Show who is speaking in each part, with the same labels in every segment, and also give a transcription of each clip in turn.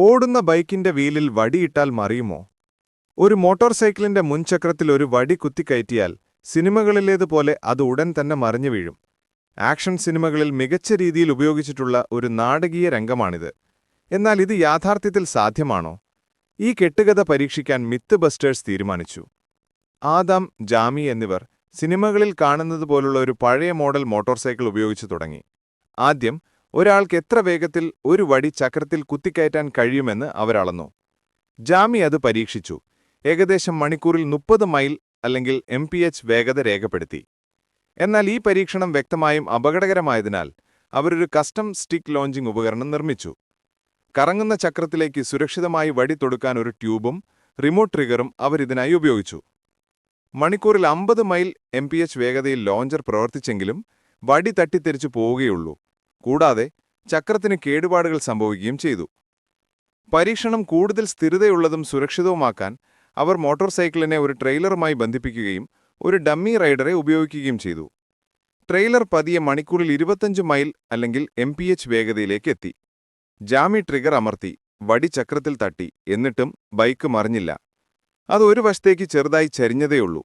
Speaker 1: ഓടുന്ന ബൈക്കിന്റെ വീലിൽ വടിയിട്ടാൽ മറിയുമോ? ഒരു മോട്ടോർ സൈക്കിളിന്റെ മുൻചക്രത്തിൽ ഒരു വടി കുത്തിക്കയറ്റിയാൽ സിനിമകളിലേതുപോലെ അത് ഉടൻ തന്നെ മറിഞ്ഞു വീഴും. ആക്ഷൻ സിനിമകളിൽ മികച്ച രീതിയിൽ ഉപയോഗിച്ചിട്ടുള്ള ഒരു നാടകീയ രംഗമാണിത്. എന്നാൽ ഇത് യാഥാർത്ഥ്യത്തിൽ സാധ്യമാണോ? ഈ കെട്ടുകഥ പരീക്ഷിക്കാൻ മിത്ത് ബസ്റ്റേഴ്സ് തീരുമാനിച്ചു. ആദാം ജാമി എന്നിവർ സിനിമകളിൽ കാണുന്നത് കാണുന്നതുപോലുള്ള ഒരു പഴയ മോഡൽ മോട്ടോർ സൈക്കിൾ ഉപയോഗിച്ചു തുടങ്ങി. ആദ്യം ഒരാൾക്ക് എത്ര വേഗത്തിൽ ഒരു വടി ചക്രത്തിൽ കുത്തിക്കയറ്റാൻ കഴിയുമെന്ന് അവരളന്നു ജാമി അത് പരീക്ഷിച്ചു. ഏകദേശം മണിക്കൂറിൽ മുപ്പത് മൈൽ അല്ലെങ്കിൽ എം വേഗത രേഖപ്പെടുത്തി. എന്നാൽ ഈ പരീക്ഷണം വ്യക്തമായും അപകടകരമായതിനാൽ അവരൊരു കസ്റ്റം സ്റ്റിക്ക് ലോഞ്ചിംഗ് ഉപകരണം നിർമ്മിച്ചു. കറങ്ങുന്ന ചക്രത്തിലേക്ക് സുരക്ഷിതമായി വടി തൊടുക്കാൻ ഒരു ട്യൂബും റിമോട്ട് ട്രിഗറും അവരിതിനായി ഉപയോഗിച്ചു. മണിക്കൂറിൽ അമ്പത് മൈൽ എം വേഗതയിൽ ലോഞ്ചർ പ്രവർത്തിച്ചെങ്കിലും വടി തട്ടിത്തെറിച്ചു പോവുകയുള്ളൂ. കൂടാതെ ചക്രത്തിന് കേടുപാടുകൾ സംഭവിക്കുകയും ചെയ്തു. പരീക്ഷണം കൂടുതൽ സ്ഥിരതയുള്ളതും സുരക്ഷിതവുമാക്കാൻ അവർ മോട്ടോർ സൈക്കിളിനെ ഒരു ട്രെയിലറുമായി ബന്ധിപ്പിക്കുകയും ഒരു ഡമ്മി റൈഡറെ ഉപയോഗിക്കുകയും ചെയ്തു. ട്രെയിലർ പതിയെ മണിക്കൂറിൽ ഇരുപത്തഞ്ച് മൈൽ അല്ലെങ്കിൽ എം പി എച്ച് വേഗതയിലേക്ക് എത്തി. ജാമി ട്രിഗർ അമർത്തി വടി ചക്രത്തിൽ തട്ടി എന്നിട്ടും ബൈക്ക് മറിഞ്ഞില്ല. അത് ഒരു വശത്തേക്ക് ചെറുതായി ചരിഞ്ഞതേയുള്ളൂ.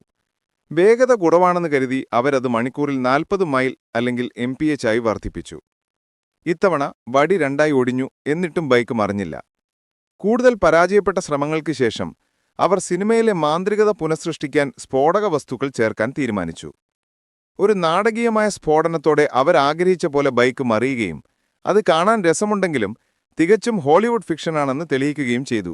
Speaker 1: വേഗത കുറവാണെന്ന് കരുതി അവരത് മണിക്കൂറിൽ നാൽപ്പത് മൈൽ അല്ലെങ്കിൽ എം പി എച്ച് ആയി വർദ്ധിപ്പിച്ചു. ഇത്തവണ വടി രണ്ടായി ഒടിഞ്ഞു എന്നിട്ടും ബൈക്ക് മറിഞ്ഞില്ല. കൂടുതൽ പരാജയപ്പെട്ട ശ്രമങ്ങൾക്ക് ശേഷം അവർ സിനിമയിലെ മാന്ത്രികത പുനഃസൃഷ്ടിക്കാൻ സ്ഫോടക വസ്തുക്കൾ ചേർക്കാൻ തീരുമാനിച്ചു. ഒരു നാടകീയമായ സ്ഫോടനത്തോടെ അവരാഗ്രഹിച്ച പോലെ ബൈക്ക് മറിയുകയും അത് കാണാൻ രസമുണ്ടെങ്കിലും തികച്ചും ഹോളിവുഡ് ഫിക്ഷനാണെന്ന് തെളിയിക്കുകയും ചെയ്തു.